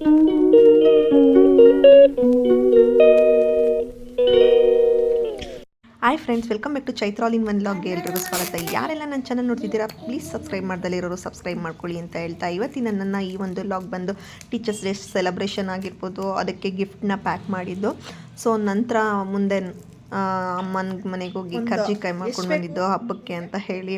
Hi friends welcome back to ಚೈತ್ರಾಲ್ in one ಲಾಗ್ಗೆ ಎಲ್ರಿಗೂ ಸ್ವಾಗತ. ಯಾರೆಲ್ಲ ನನ್ನ ಚಾನಲ್ ನೋಡ್ತಿದ್ದೀರಾ ಪ್ಲೀಸ್ ಸಬ್ಸ್ಕ್ರೈಬ್ ಮಾಡ್ದಲ್ಲಿ ಇರೋರು ಸಬ್ಸ್ಕ್ರೈಬ್ ಮಾಡ್ಕೊಳ್ಳಿ ಅಂತ ಹೇಳ್ತಾ ಇವತ್ತಿನ ನನ್ನ ಈ ಒಂದು ಲಾಗ್ ಬಂದು ಟೀಚರ್ಸ್ ಡೇ ಸೆಲೆಬ್ರೇಷನ್ ಆಗಿರ್ಬೋದು, ಅದಕ್ಕೆ ಗಿಫ್ಟ್ನ ಪ್ಯಾಕ್ ಮಾಡಿದ್ದು. ಸೊ ನಂತರ ಮುಂದೆ ಅಮ್ಮನ ಮನೆಗೆ ಹೋಗಿ ಕರ್ಜಿಕಾಯಿ ಮಾಡ್ಕೊಂಡು ಬಂದಿದ್ದು ಹಬ್ಬಕ್ಕೆ ಅಂತ ಹೇಳಿ.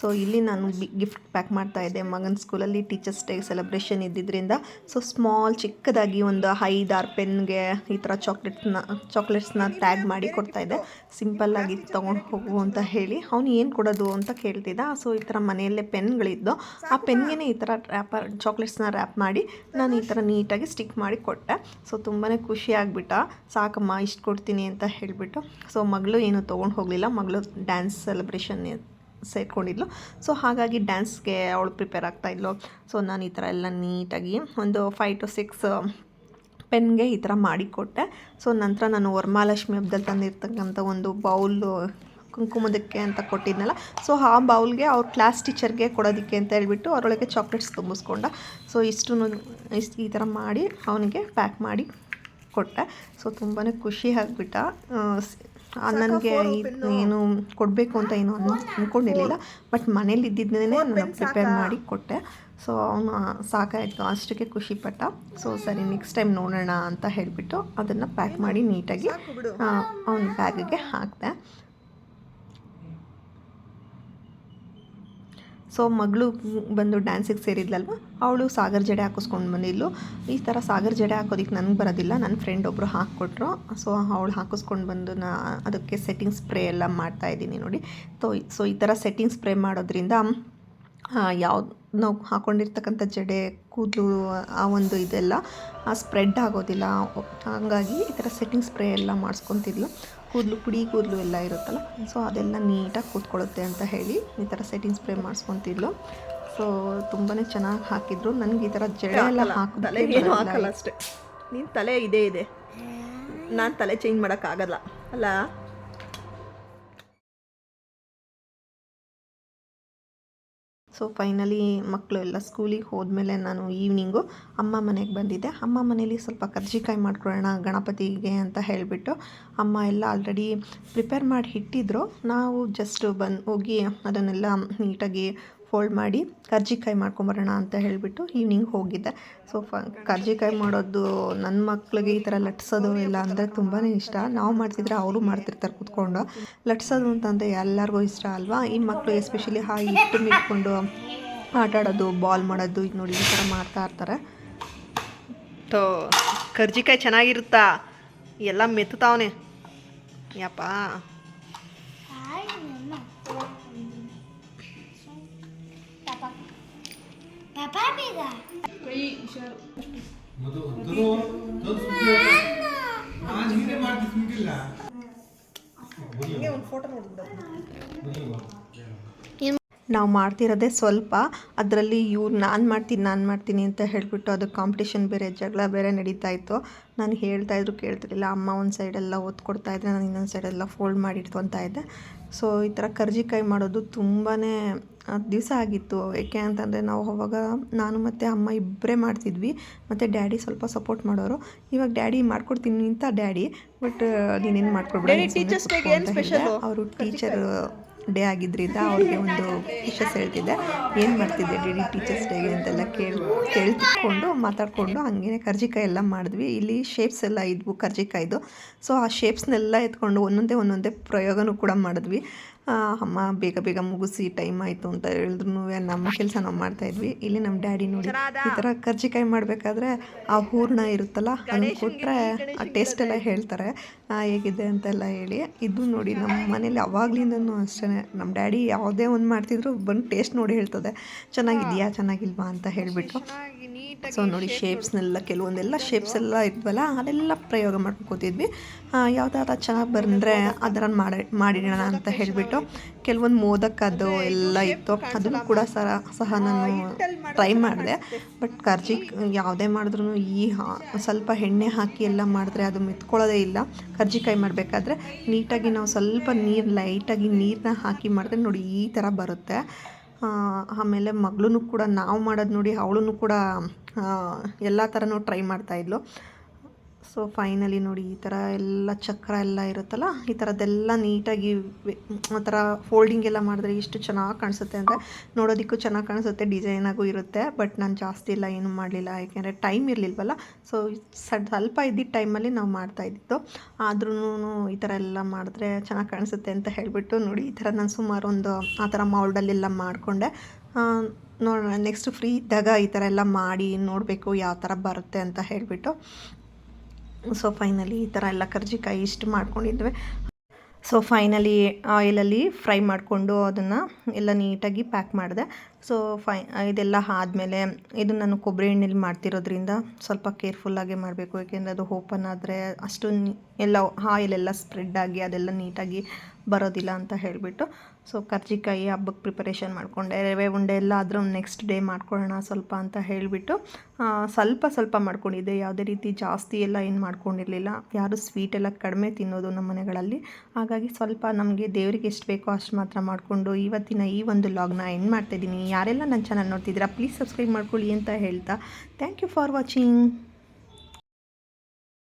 ಸೊ ಇಲ್ಲಿ ನಾನು ಗಿಫ್ಟ್ ಪ್ಯಾಕ್ ಮಾಡ್ತಾ ಇದ್ದೆ. ಮಗನ ಸ್ಕೂಲಲ್ಲಿ ಟೀಚರ್ಸ್ ಡೇ ಸೆಲೆಬ್ರೇಷನ್ ಇದ್ದಿದ್ದರಿಂದ ಸೊ ಸ್ಮಾಲ್ ಚಿಕ್ಕದಾಗಿ ಒಂದು ಐದಾರು ಪೆನ್ಗೆ ಈ ಥರ ಚಾಕ್ಲೇಟ್ಸ್ನ ಚಾಕ್ಲೇಟ್ಸ್ನ ಟ್ಯಾಗ್ ಮಾಡಿ ಕೊಡ್ತಾ ಇದ್ದೆ. ಸಿಂಪಲ್ಲಾಗಿ ತೊಗೊಂಡು ಹೋಗು ಅಂತ ಹೇಳಿ. ಅವನು ಏನು ಕೊಡೋದು ಅಂತ ಕೇಳ್ತಿದ್ದ. ಸೊ ಈ ಥರ ಮನೆಯಲ್ಲೇ ಪೆನ್ಗಳಿದ್ದು ಆ ಪೆನ್ಗೆ ಈ ಥರ ರ್ಯಾಪರ್ ಚಾಕ್ಲೇಟ್ಸ್ನ ರ್ಯಾಪ್ ಮಾಡಿ ನಾನು ಈ ಥರ ನೀಟಾಗಿ ಸ್ಟಿಕ್ ಮಾಡಿ ಕೊಟ್ಟೆ. ಸೊ ತುಂಬಾ ಖುಷಿ ಆಗಿಬಿಟ್ಟ. ಸಾಕಮ್ಮ ಇಷ್ಟು ಕೊಡ್ತೀನಿ ಅಂತ ಹೇಳಿಬಿಟ್ಟು ಸೊ ಮಗಳು ಏನು ತೊಗೊಂಡು ಹೋಗಲಿಲ್ಲ. ಮಗಳು ಡ್ಯಾನ್ಸ್ ಸೆಲೆಬ್ರೇಷನ್ ಸೇರ್ಕೊಂಡಿದ್ಲು. ಸೊ ಹಾಗಾಗಿ ಡ್ಯಾನ್ಸ್ಗೆ ಅವಳು ಪ್ರಿಪೇರ್ ಆಗ್ತಾಯಿದ್ಲು ಸೊ ನಾನು ಈ ಥರ ಎಲ್ಲ ನೀಟಾಗಿ ಒಂದು ಫೈವ್ ಟು ಸಿಕ್ಸ್ ಪೆನ್ಗೆ ಈ ಥರ ಮಾಡಿಕೊಟ್ಟೆ ಸೊ ನಂತರ ನಾನು ವರಮಹಾಲಕ್ಷ್ಮಿ ಹಬ್ಬದಲ್ಲಿ ತಂದಿರ್ತಕ್ಕಂಥ ಒಂದು ಬೌಲು ಕುಂಕುಮದಕ್ಕೆ ಅಂತ ಕೊಟ್ಟಿದ್ನಲ್ಲ. ಸೊ ಆ ಬೌಲ್ಗೆ ಅವ್ರ ಕ್ಲಾಸ್ ಟೀಚರ್ಗೆ ಕೊಡೋದಕ್ಕೆ ಅಂತ ಹೇಳ್ಬಿಟ್ಟು ಅವರೊಳಗೆ ಚಾಕ್ಲೇಟ್ಸ್ ತುಂಬಿಸ್ಕೊಂಡ. ಸೊ ಇಷ್ಟು ಇಷ್ಟು ಈ ಥರ ಮಾಡಿ ಅವನಿಗೆ ಪ್ಯಾಕ್ ಮಾಡಿ ಕೊಟ್ಟೆ. ಸೊ ತುಂಬಾ ಖುಷಿ ಆಗಿಬಿಟ್ಟ. ನನಗೆ ಏನು ಕೊಡಬೇಕು ಅಂತ ಏನು ಅನ್ ಅಂದ್ಕೊಂಡಿರಲಿಲ್ಲ ಬಟ್ ಮನೇಲಿ ಇದ್ದಿದ್ದನ್ನೇ ನಾನು ಪ್ರಿಪೇರ್ ಮಾಡಿ ಕೊಟ್ಟೆ. ಸೊ ಅವನು ಸಾಕಾಯಿತು. ಅಷ್ಟಕ್ಕೆ ಖುಷಿಪಟ್ಟ ಸೊ ಸರಿ ನೆಕ್ಸ್ಟ್ ಟೈಮ್ ನೋಡೋಣ ಅಂತ ಹೇಳಿಬಿಟ್ಟು ಅದನ್ನು ಪ್ಯಾಕ್ ಮಾಡಿ ನೀಟಾಗಿ ಅವನ ಬ್ಯಾಗಿಗೆ ಹಾಕಿದೆ. ಸೊ ಮಗಳು ಬಂದು ಡ್ಯಾನ್ಸಿಗೆ ಸೇರಿದ್ಲಲ್ವ? ಅವಳು ಸಾಗರ್ ಜಡೆ ಹಾಕಿಸ್ಕೊಂಡು ಬಂದಿದ್ಲು. ಈ ಥರ ಸಾಗರ್ ಜಡೆ ಹಾಕೋದಕ್ಕೆ ನನಗೆ ಬರೋದಿಲ್ಲ. ನನ್ನ ಫ್ರೆಂಡ್ ಒಬ್ಬರು ಹಾಕ್ಕೊಟ್ರು. ಸೊ ಅವಳು ಹಾಕಿಸ್ಕೊಂಡು ಬಂದು ನಾ ಅದಕ್ಕೆ ಸೆಟ್ಟಿಂಗ್ ಸ್ಪ್ರೇ ಎಲ್ಲ ಮಾಡ್ತಾ ಇದ್ದೀನಿ ನೋಡಿ. ಸೊ ಸೊ ಈ ಥರ ಸೆಟ್ಟಿಂಗ್ ಸ್ಪ್ರೇ ಮಾಡೋದ್ರಿಂದ ಯಾವ್ದು, ನಾವು ಹಾಕ್ಕೊಂಡಿರ್ತಕ್ಕಂಥ ಜಡೆ, ಕೂದಲು, ಆ ಒಂದು ಇದೆಲ್ಲ ಸ್ಪ್ರೆಡ್ ಆಗೋದಿಲ್ಲ. ಹಾಗಾಗಿ ಈ ಥರ ಸೆಟ್ಟಿಂಗ್ ಸ್ಪ್ರೇ ಎಲ್ಲ ಮಾಡಿಸ್ಕೊತಿದ್ಲು. ಕೂದಲು ಪುಡಿ ಕೂದಲು ಎಲ್ಲ ಇರುತ್ತಲ್ಲ ಸೊ ಅದೆಲ್ಲ ನೀಟಾಗಿ ಕೂತ್ಕೊಳ್ಳುತ್ತೆ ಅಂತ ಹೇಳಿ ಈ ಥರ ಸೆಟ್ಟಿಂಗ್ ಸ್ಪ್ರೇ ಮಾಡಿಸ್ಕೊತಿದ್ಲು. ಸೊ ತುಂಬಾ ಚೆನ್ನಾಗಿ ಹಾಕಿದ್ರು. ನನಗೆ ಈ ಥರ ಜಡೆ ಎಲ್ಲ ಏನು ಹಾಕಲ್ಲ ಅಷ್ಟೇ. ನೀನು ತಲೆ ಇದೇ ಇದೆ. ನಾನು ತಲೆ ಚೇಂಜ್ ಮಾಡೋಕ್ಕಾಗಲ್ಲ ಅಲ್ಲ? ಸೊ ಫೈನಲಿ ಮಕ್ಕಳು ಎಲ್ಲ ಸ್ಕೂಲಿಗೆ ಹೋದ್ಮೇಲೆ ನಾನು ಈವ್ನಿಂಗು ಅಮ್ಮ ಮನೆಗೆ ಬಂದಿದ್ದೆ. ಅಮ್ಮ ಮನೇಲಿ ಸ್ವಲ್ಪ ಕರ್ಜಿಕಾಯಿ ಮಾಡ್ಕೊಳ್ಳೋಣ ಗಣಪತಿಗೆ ಅಂತ ಹೇಳಿಬಿಟ್ಟು ಅಮ್ಮ ಎಲ್ಲ ಆಲ್ರೆಡಿ ಪ್ರಿಪೇರ್ ಮಾಡಿ ಇಟ್ಟಿದ್ರು. ನಾವು ಜಸ್ಟ್ ಬಂದು ಹೋಗಿ ಅದನ್ನೆಲ್ಲ ನೀಟಾಗಿ ಫೋಲ್ಡ್ ಮಾಡಿ ಕರ್ಜಿಕಾಯಿ ಮಾಡ್ಕೊಂಬರೋಣ ಅಂತ ಹೇಳಿಬಿಟ್ಟು ಈವ್ನಿಂಗ್ ಹೋಗಿದ್ದೆ. ಸೊ ಫ ಕರ್ಜಿಕಾಯಿ ಮಾಡೋದು ನನ್ನ ಮಕ್ಳಿಗೆ ಈ ಥರ ಲಟ್ಸೋದು ಇಲ್ಲ ಅಂದರೆ ತುಂಬಾ ಇಷ್ಟ. ನಾವು ಮಾಡ್ತಿದ್ರೆ ಅವರು ಮಾಡ್ತಿರ್ತಾರೆ ಕೂತ್ಕೊಂಡು. ಲಟ್ಸೋದು ಅಂತಂದರೆ ಎಲ್ಲರಿಗೂ ಇಷ್ಟ ಅಲ್ವಾ? ಈ ಮಕ್ಕಳು ಎಸ್ಪೆಷಲಿ ಹಾ ಹಿಟ್ಟು ಇಟ್ಕೊಂಡು ಆಟ ಆಡೋದು ಬಾಲ್ ಮಾಡೋದು ಈಗ ನೋಡಿ ಈ ಥರ ಮಾಡ್ತಾ ಇರ್ತಾರೆ. ತೋ ಕರ್ಜಿಕಾಯಿ ಚೆನ್ನಾಗಿರುತ್ತಾ? ಎಲ್ಲ ಮೆತ್ತುತ್ತಾವನೆ. ಯಪ್ಪ. ನಾವು ಮಾಡ್ತಿರೋದೇ ಸ್ವಲ್ಪ ಅದರಲ್ಲಿ ಇವ್ರು ನಾನು ಮಾಡ್ತೀನಿ ನಾನು ಮಾಡ್ತೀನಿ ಅಂತ ಹೇಳಿಬಿಟ್ಟು ಅದು ಕಾಂಪಿಟೇಷನ್ ಬೇರೆ ಜಗಳ ಬೇರೆ ನಡೀತಾ ಇತ್ತು. ನಾನು ಹೇಳ್ತಾ ಇದ್ರು ಕೇಳ್ತಿರ್ಲಿಲ್ಲ. ಅಮ್ಮ ಒಂದು ಸೈಡೆಲ್ಲ ಒತ್ತು ಕೊಡ್ತಾ ಇದ್ದೆ ನಾನು ಇನ್ನೊಂದು ಸೈಡೆಲ್ಲ ಫೋಲ್ಡ್ ಮಾಡಿ ಇಟ್ಕೊತಾ ಇದ್ದೆ. ಸೊ ಈ ಥರ ಕರ್ಜಿಕಾಯಿ ಮಾಡೋದು ತುಂಬಾ ದಿವಸ ಆಗಿತ್ತು. ಏಕೆ ಅಂತಂದರೆ ನಾವು ಅವಾಗ ನಾನು ಮತ್ತು ಅಮ್ಮ ಇಬ್ಬರೇ ಮಾಡ್ತಿದ್ವಿ. ಮತ್ತು ಡ್ಯಾಡಿ ಸ್ವಲ್ಪ ಸಪೋರ್ಟ್ ಮಾಡೋರು. ಇವಾಗ ಡ್ಯಾಡಿ ಮಾಡ್ಕೊಡ್ತೀನಿ ಅಂತ ಡ್ಯಾಡಿ ಬಟ್ ನೀನೇನು ಮಾಡ್ಕೊಡ್ಬೇಡ? ಅವರು ಟೀಚರ್ ಡೇ ಆಗಿದ್ದರಿಂದ ಅವ್ರಿಗೆ ಒಂದು ವಿಶಸ್ ಹೇಳ್ತಿದ್ದೆ. ಏನು ಮಾಡ್ತಿದ್ದೆ? ಡಿ ಟೀಚರ್ಸ್ ಡೇಗೆ ಅಂತೆಲ್ಲ ಕೇಳಿ ಕೇಳ್ತಿಕೊಂಡು ಮಾತಾಡಿಕೊಂಡು ಹಂಗೇ ಕರ್ಜಿಕಾಯಿ ಎಲ್ಲ ಮಾಡಿದ್ವಿ. ಇಲ್ಲಿ ಶೇಪ್ಸ್ ಎಲ್ಲ ಇದ್ವು ಕರ್ಜಿಕಾಯ್ದು. ಸೊ ಆ ಶೇಪ್ಸ್ನೆಲ್ಲ ಎತ್ಕೊಂಡು ಒಂದೊಂದೇ ಒಂದೊಂದೇ ಪ್ರಯೋಗನೂ ಕೂಡ ಮಾಡಿದ್ವಿ. ಅಮ್ಮ ಬೇಗ ಬೇಗ ಮುಗಿಸಿ ಟೈಮ್ ಆಯಿತು ಅಂತ ಹೇಳಿದ್ರು ನಮ್ಮ ಕೆಲಸ ನಾವು ಮಾಡ್ತಾಯಿದ್ವಿ ಇಲ್ಲಿ ನಮ್ಮ ಡ್ಯಾಡಿ ನೋಡಿ ಈ ಥರ ಕರ್ಜಿಕಾಯಿ ಮಾಡಬೇಕಾದ್ರೆ ಆ ಹೂರ್ಣ ಇರುತ್ತಲ್ಲ ಅದನ್ನು ಕೊಟ್ಟರೆ ಆ ಟೇಸ್ಟ್ ಎಲ್ಲ ಹೇಳ್ತಾರೆ. ಹೇಗಿದೆ ಅಂತೆಲ್ಲ ಹೇಳಿ. ಇದು ನೋಡಿ ನಮ್ಮ ಮನೇಲಿ ಅವಾಗ್ಲಿಂದನೂ ಅಷ್ಟೇ ನಮ್ಮ ಡ್ಯಾಡಿ ಯಾವುದೇ ಒಂದು ಮಾಡ್ತಿದ್ರು ಬಂದು ಟೇಸ್ಟ್ ನೋಡಿ ಹೇಳ್ತದೆ. ಚೆನ್ನಾಗಿದೆಯಾ ಚೆನ್ನಾಗಿಲ್ವಾ? ಅಂತ ಹೇಳಿಬಿಟ್ಟು ಸೊ ನೋಡಿ ಶೇಪ್ಸ್ನೆಲ್ಲ ಕೆಲವೊಂದೆಲ್ಲ ಶೇಪ್ಸ್ ಎಲ್ಲ ಇದ್ವಲ್ಲ ಅದೆಲ್ಲ ಪ್ರಯೋಗ ಮಾಡ್ಕೋತಿದ್ವಿ ಯಾವುದಾದ್ರು ಚೆನ್ನಾಗಿ ಬಂದರೆ ಅದರ ಮಾಡಿ ಮಾಡಿಡೋಣ ಅಂತ ಹೇಳಿಬಿಟ್ಟು ಕೆಲವೊಂದು ಮೋದಕದ್ದು ಎಲ್ಲ ಇತ್ತು. ಅದನ್ನು ಕೂಡ ಸಹ ಸಹ ನಾನು ಟ್ರೈ ಮಾಡಿದೆ ಬಟ್ ಕರ್ಜಿ ಯಾವುದೇ ಮಾಡಿದ್ರು ಈ ಸ್ವಲ್ಪ ಎಣ್ಣೆ ಹಾಕಿ ಎಲ್ಲ ಮಾಡಿದ್ರೆ ಅದು ಮೆತ್ಕೊಳ್ಳೋದೇ ಇಲ್ಲ. ಕರ್ಜಿಕಾಯಿ ಮಾಡಬೇಕಾದ್ರೆ ನೀಟಾಗಿ ನಾವು ಸ್ವಲ್ಪ ನೀರು ಲೈಟಾಗಿ ನೀರನ್ನ ಹಾಕಿ ಮಾಡಿದ್ರೆ ನೋಡಿ ಈ ಥರ ಬರುತ್ತೆ. ಆಮೇಲೆ ಮಗಳೂ ಕೂಡ ನಾವು ಮಾಡೋದು ನೋಡಿ ಅವಳೂ ಕೂಡ ಎಲ್ಲ ಥರನೂ ಟ್ರೈ ಮಾಡ್ತಾಯಿದ್ಲು ಸೊ ಫೈನಲಿ ನೋಡಿ, ಈ ಥರ ಎಲ್ಲ ಚಕ್ರ ಎಲ್ಲ ಇರುತ್ತಲ್ಲ, ಈ ಥರದ್ದೆಲ್ಲ ನೀಟಾಗಿ ಆ ಥರ ಫೋಲ್ಡಿಂಗ್ ಎಲ್ಲ ಮಾಡಿದ್ರೆ ಎಷ್ಟು ಚೆನ್ನಾಗಿ ಕಾಣಿಸುತ್ತೆ ಅಂದರೆ, ನೋಡೋದಕ್ಕೂ ಚೆನ್ನಾಗಿ ಕಾಣಿಸುತ್ತೆ ಡಿಸೈನಾಗೂ ಇರುತ್ತೆ ಬಟ್ ನಾನು ಜಾಸ್ತಿ ಇಲ್ಲ ಏನೂ ಮಾಡಲಿಲ್ಲ, ಯಾಕೆಂದರೆ ಟೈಮ್ ಇರಲಿಲ್ವಲ್ಲ. ಸೊ ಸ್ವಲ್ಪ ಇದ್ದಿದ್ದ ಟೈಮಲ್ಲಿ ನಾವು ಮಾಡ್ತಾ ಆದ್ರೂ ಈ ಥರ ಎಲ್ಲ ಮಾಡಿದ್ರೆ ಚೆನ್ನಾಗಿ ಕಾಣಿಸುತ್ತೆ ಅಂತ ಹೇಳಿಬಿಟ್ಟು ನೋಡಿ, ಈ ಥರ ನಾನು ಸುಮಾರು ಒಂದು ಆ ಥರ ಮೌಲ್ಡಲ್ಲೆಲ್ಲ ಮಾಡಿಕೊಂಡೆ. ನೋಡೋಣ ನೆಕ್ಸ್ಟ್ ಫ್ರೀ ಇದ್ದಾಗ ಈ ಥರ ಎಲ್ಲ ಮಾಡಿ ನೋಡಬೇಕು ಯಾವ ಥರ ಬರುತ್ತೆ ಅಂತ ಹೇಳಿಬಿಟ್ಟು. ಸೊ ಫೈನಲಿ ಈ ಥರ ಎಲ್ಲ ಕರ್ಜಿಕಾಯಿ ಇಷ್ಟು ಮಾಡ್ಕೊಂಡಿದ್ವಿ. ಸೊ ಫೈನಲಿ ಆಯಿಲಲ್ಲಿ ಫ್ರೈ ಮಾಡಿಕೊಂಡು ಅದನ್ನು ಎಲ್ಲ ನೀಟಾಗಿ ಪ್ಯಾಕ್ ಮಾಡಿದೆ. ಸೊ ಫೈ ಇದೆಲ್ಲ ಆದಮೇಲೆ ಇದು ನಾನು ಕೊಬ್ಬರಿ ಎಣ್ಣೆಲಿ ಮಾಡ್ತಿರೋದ್ರಿಂದ ಸ್ವಲ್ಪ ಕೇರ್ಫುಲ್ಲಾಗೆ ಮಾಡಬೇಕು. ಏಕೆಂದರೆ ಅದು ಓಪನ್ ಆದರೆ ಅಷ್ಟು ಎಲ್ಲ ಆಯಿಲೆಲ್ಲ ಸ್ಪ್ರೆಡ್ ಆಗಿ ಅದೆಲ್ಲ ನೀಟಾಗಿ ಬರೋದಿಲ್ಲ ಅಂತ ಹೇಳಿಬಿಟ್ಟು. ಸೊ ಕರ್ಜಿಕಾಯಿ ಹಬ್ಬಕ್ಕೆ ಪ್ರಿಪರೇಷನ್ ಮಾಡಿಕೊಂಡೆ. ರವೆ ಉಂಡೆ ಎಲ್ಲ ಆದರೂ ನೆಕ್ಸ್ಟ್ ಡೇ ಮಾಡ್ಕೊಳ್ಳೋಣ ಸ್ವಲ್ಪ ಅಂತ ಹೇಳಿಬಿಟ್ಟು ಸ್ವಲ್ಪ ಸ್ವಲ್ಪ ಮಾಡ್ಕೊಂಡಿದ್ದೆ. ಯಾವುದೇ ರೀತಿ ಜಾಸ್ತಿ ಎಲ್ಲ ಏನು ಮಾಡ್ಕೊಂಡಿರಲಿಲ್ಲ. ಯಾರು ಸ್ವೀಟ್ ಎಲ್ಲ ಕಡಿಮೆ ತಿನ್ನೋದು ನಮ್ಮ ಮನೆಗಳಲ್ಲಿ. ಹಾಗಾಗಿ ಸ್ವಲ್ಪ ನಮಗೆ ದೇವರಿಗೆ ಎಷ್ಟು ಬೇಕೋ ಅಷ್ಟು ಮಾತ್ರ ಮಾಡಿಕೊಂಡು ಇವತ್ತಿನ ಈ ಒಂದು ಲಾಗ್ನ ಎಂಡ್ ಮಾಡ್ತಾಯಿದ್ದೀನಿ ಯಾರೆಲ್ಲ ನನ್ನ ಚಾನಲ್ ನೋಡ್ತಿದ್ದೀರಾ ಪ್ಲೀಸ್ ಸಬ್ಸ್ಕ್ರೈಬ್ ಮಾಡ್ಕೊಳ್ಳಿ ಅಂತ ಹೇಳ್ತಾ. Thank you for watching